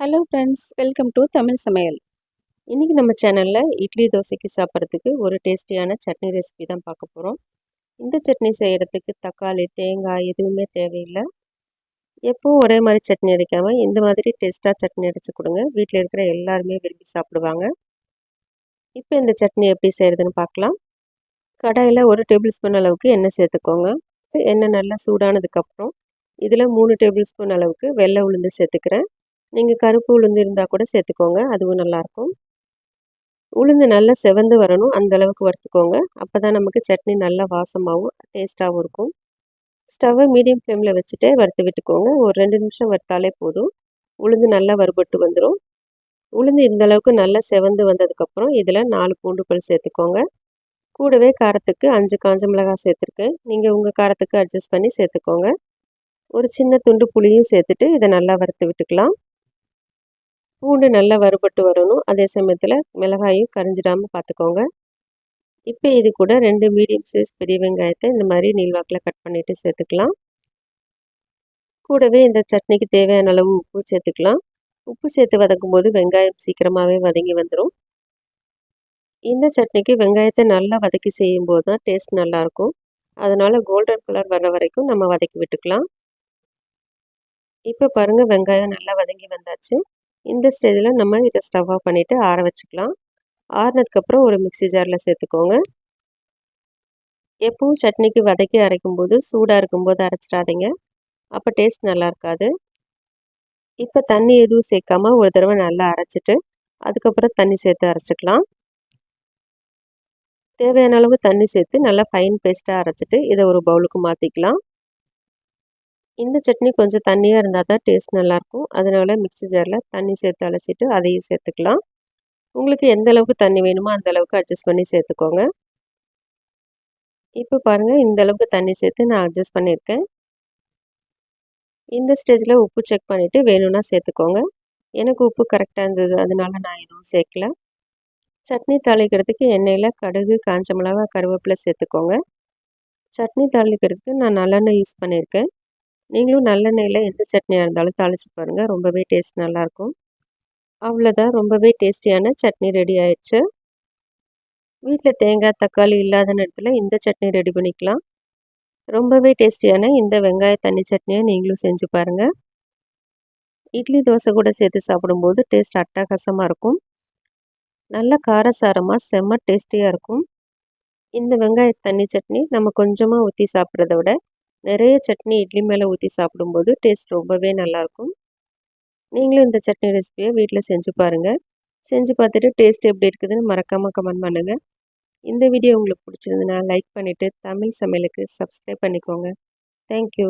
Hello friends welcome to Tamil Samayal இன்றைக்கி நம்ம சேனலில் இட்லி தோசைக்கு சாப்பிட்றதுக்கு ஒரு டேஸ்டியான சட்னி ரெசிபி தான் பார்க்க போகிறோம் இந்த சட்னி செய்கிறதுக்கு தக்காளி தேங்காய் எதுவுமே தேவையில்லை. எப்போவும் ஒரே மாதிரி சட்னி அடிக்காமல் இந்த மாதிரி டேஸ்ட்டாக சட்னி அடித்து கொடுங்க. வீட்டில் இருக்கிற எல்லாருமே விரும்பி சாப்பிடுவாங்க. இப்போ இந்த சட்னி எப்படி செய்கிறதுன்னு பார்க்கலாம். கடாயில் ஒரு டேபிள் ஸ்பூன் அளவுக்கு எண்ணெய் சேர்த்துக்கோங்க. எண்ணெய் நல்லா சூடானதுக்கப்புறம் இதில் மூணு டேபிள் ஸ்பூன் அளவுக்கு வெள்ளை உளுந்து சேர்த்துக்கிறேன். நீங்கள் கருப்பு உளுந்து இருந்தால் கூட சேர்த்துக்கோங்க அதுவும் நல்லாயிருக்கும். உளுந்து நல்லா செவந்து வரணும் அந்த அளவுக்கு வறுத்துக்கோங்க. அப்போ தான் நமக்கு சட்னி நல்லா வாசமாகவும் டேஸ்ட்டாகவும் இருக்கும். ஸ்டவ்வை மீடியம் ஃப்ளேமில் வச்சுட்டு வறுத்து விட்டுக்கோங்க. ஒரு ரெண்டு நிமிஷம் வறுத்தாலே போதும். உளுந்து நல்லா வறுபட்டு வந்துடும் உளுந்து இந்த அளவுக்கு நல்லா செவந்து வந்ததுக்கப்புறம் இதில் நாலு பூண்டு பல் சேர்த்துக்கோங்க. கூடவே காரத்துக்கு அஞ்சு காஞ்ச மிளகாய் சேர்த்துருக்கேன் நீங்கள் உங்கள் காரத்துக்கு அட்ஜஸ்ட் பண்ணி சேர்த்துக்கோங்க. ஒரு சின்ன துண்டு புளியும் சேர்த்துட்டு இதை நல்லா வறுத்து விட்டுக்கலாம். பூண்டு நல்லா வறுபட்டு வரணும். அதே சமயத்தில் மிளகாயும் கரிஞ்சிடாமல் பார்த்துக்கோங்க இப்போ இது கூட ரெண்டு மீடியம் சைஸ் பெரிய வெங்காயத்தை இந்த மாதிரி நீள்வாக்கில் கட் பண்ணிவிட்டு சேர்த்துக்கலாம். கூடவே இந்த சட்னிக்கு தேவையான அளவு உப்பு சேர்த்துக்கலாம். உப்பு சேர்த்து வதக்கும் போது வெங்காயம் சீக்கிரமாகவே வதங்கி வந்துடும் இந்த சட்னிக்கு வெங்காயத்தை நல்லா வதக்கி செய்யும் போது தான் டேஸ்ட் நல்லாயிருக்கும் அதனால் கோல்டன் கலர் வர வரைக்கும் நம்ம வதக்கி விட்டுக்கலாம். இப்போ பாருங்கள் வெங்காயம் நல்லா வதங்கி வந்தாச்சு. இந்த ஸ்டேஜில் நம்ம இதை ஸ்டவ் ஆஃப் பண்ணிவிட்டு ஆற வச்சுக்கலாம். ஆறினதுக்கப்புறம் ஒரு மிக்சி ஜாரில் சேர்த்துக்கோங்க. எப்பவும் சட்னிக்கு வதக்கி அரைக்கும்போது சூடாக இருக்கும்போது அரைச்சிடாதீங்க. அப்போ டேஸ்ட் நல்லா இருக்காது. இப்போ தண்ணி எதுவும் சேர்க்காம ஒரு தடவை நல்லா அரைச்சிட்டு அதுக்கப்புறம் தண்ணி சேர்த்து அரைச்சிக்கலாம். தேவையான அளவு தண்ணி சேர்த்து நல்லா ஃபைன் பேஸ்ட்டாக அரைச்சிட்டு இதை ஒரு பவுலுக்கு மாற்றிக்கலாம் இந்த சட்னி கொஞ்சம் தண்ணியாக இருந்தால் தான் டேஸ்ட் நல்லாயிருக்கும். அதனால் மிக்சி ஜாரில் தண்ணி சேர்த்து அலசிட்டு அதையும் சேர்த்துக்கலாம். உங்களுக்கு எந்த அளவுக்கு தண்ணி வேணுமோ அந்த அளவுக்கு அட்ஜஸ்ட் பண்ணி சேர்த்துக்கோங்க. இப்போ பாருங்கள் இந்த அளவுக்கு தண்ணி சேர்த்து நான் அட்ஜஸ்ட் பண்ணியிருக்கேன். இந்த ஸ்டேஜில் உப்பு செக் பண்ணிவிட்டு வேணும்னா சேர்த்துக்கோங்க. எனக்கு உப்பு கரெக்டாக இருந்தது அதனால நான் எதுவும் சேர்க்கல. சட்னி தாளிக்கிறதுக்கு எண்ணெயில் கடுகு காஞ்ச மிளகா கருவேப்பிலை சேர்த்துக்கோங்க. சட்னி தாளிக்கிறதுக்கு நான் நல்லெண்ணெய் யூஸ் பண்ணியிருக்கேன். நீங்களும் நல்லெண்ணெயில் எந்த சட்னியாக இருந்தாலும் தாளித்து பாருங்கள் ரொம்பவே டேஸ்ட் நல்லாயிருக்கும். அவ்வளோதான் ரொம்பவே டேஸ்டியான சட்னி ரெடி ஆயிடுச்சு. வீட்டில் தேங்காய் தக்காளி இல்லாத நேரத்தில் இந்த சட்னி ரெடி பண்ணிக்கலாம். ரொம்பவே டேஸ்டியான இந்த வெங்காய தண்ணி சட்னியை நீங்களும் செஞ்சு பாருங்கள் இட்லி தோசை கூட சேர்த்து சாப்பிடும்போது டேஸ்ட் அட்டகாசமாக இருக்கும். நல்ல காரசாரமாக செம்ம டேஸ்டியாக இருக்கும். இந்த வெங்காய தண்ணி சட்னி நம்ம கொஞ்சமாக ஊற்றி சாப்பிட்றத விட நிறைய சட்னி இட்லி மேலே ஊற்றி சாப்பிடும்போது டேஸ்ட் ரொம்பவே நல்லாயிருக்கும். நீங்களும் இந்த சட்னி ரெசிபியை வீட்டில் செஞ்சு பாருங்கள் செஞ்சு பார்த்துட்டு டேஸ்ட் எப்படி இருக்குதுன்னு மறக்காமல் கமெண்ட் பண்ணுங்கள் இந்த வீடியோ உங்களுக்கு பிடிச்சிருந்துன்னா லைக் பண்ணிவிட்டு தமிழ் சமையலுக்கு சப்ஸ்கிரைப் பண்ணிக்கோங்க. தேங்க்யூ